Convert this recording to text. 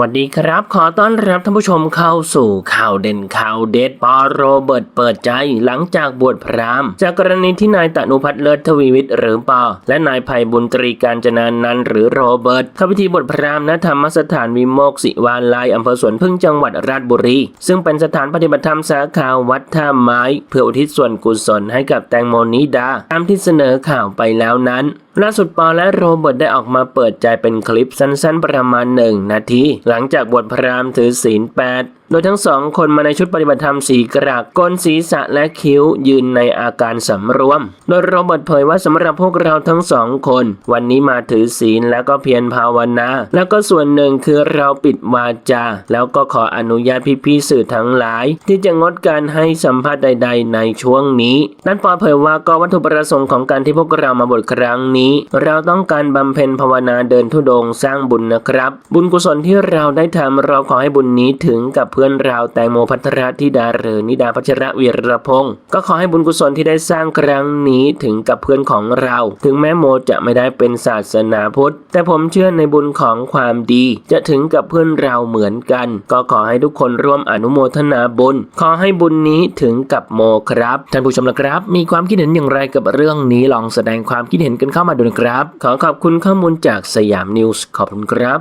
วัสดีครับ ขอต้อนรับท่านผู้ชมเข้าสู่ข่าวเด่นข่าวเด็ดปอโรเบิร์ตเปิดใจหลังจากบวชพราหมณ์ จากกรณีที่นายตนุพัฒน์เลิศทวีวิทย์หรือปอและนายภัยบุญตรีการจนานันท์หรือโรเบิร์ตเข้าพิธีบวชพราหมณ์ณธรรมสถานวิโมกศิวาลัยอำเภอสวนพึ่งจังหวัดราชบุรี ซึ่งเป็นสถานปฏิบัติธรรมสาขาวัดท่าไม้ เพื่ออุทิศส่วนกุศลให้กับแตงโมนิดาตามที่เสนอข่าวไปแล้วนั้นล่าสุดปอและโรเบิร์ตได้ออกมาเปิดใจเป็นคลิปสั้นๆประมาณหนึ่งนาทีหลังจากบวชพราหมณ์ถือศีลแปด โดยทั้งสองคนมาในชุดปฏิบัติธรรมสีกรักก้นศีรษะและคิ้วยืนในอาการสำรวม โดยโรเบิร์ตเผยว่าสำหรับพวกเราทั้งสองคน วันนี้มาถือศีลแล้วก็เพียรภาวนา แล้วก็ส่วนหนึ่งคือเราปิดวาจา แล้วก็ขออนุญาตพี่ๆสื่อทั้งหลาย ที่จะงดการให้สัมภาษณ์ใด ๆ ในช่วงนี้นั่นปอเผยว่าก็วัตถุประสงค์ของการที่พวกเรามาบวชครั้งนี้ เราต้องการบำเพ็ญภาวนาเดินทุดงค์สร้างบุญนะครับ บุญกุศลที่เราได้ทำเราขอให้บุญนี้ถึงกับพื่อนเราแตงโมพัทรธิดาหรือนิดาพัชระวีรพงศ์ก็ขอให้บุญกุศลที่ได้สร้างครั้งนี้ถึงกับเพื่อนของเรา ถึงแม้โมจะไม่ได้เป็นศาสนาพุทธ แต่ผมเชื่อในบุญของความดี จะถึงกับเพื่อนเราเหมือนกัน ก็ขอให้ทุกคนร่วมอนุโมทนาบุญ ขอให้บุญนี้ถึงกับโมครับท่านผู้ชมนะครับ มีความคิดเห็นอย่างไรกับเรื่องนี้ลองแสดงความคิดเห็นกันเข้ามาดูนะครับ ขอขอบคุณข้อมูลจากสยามนิวส์ขอบคุณครับ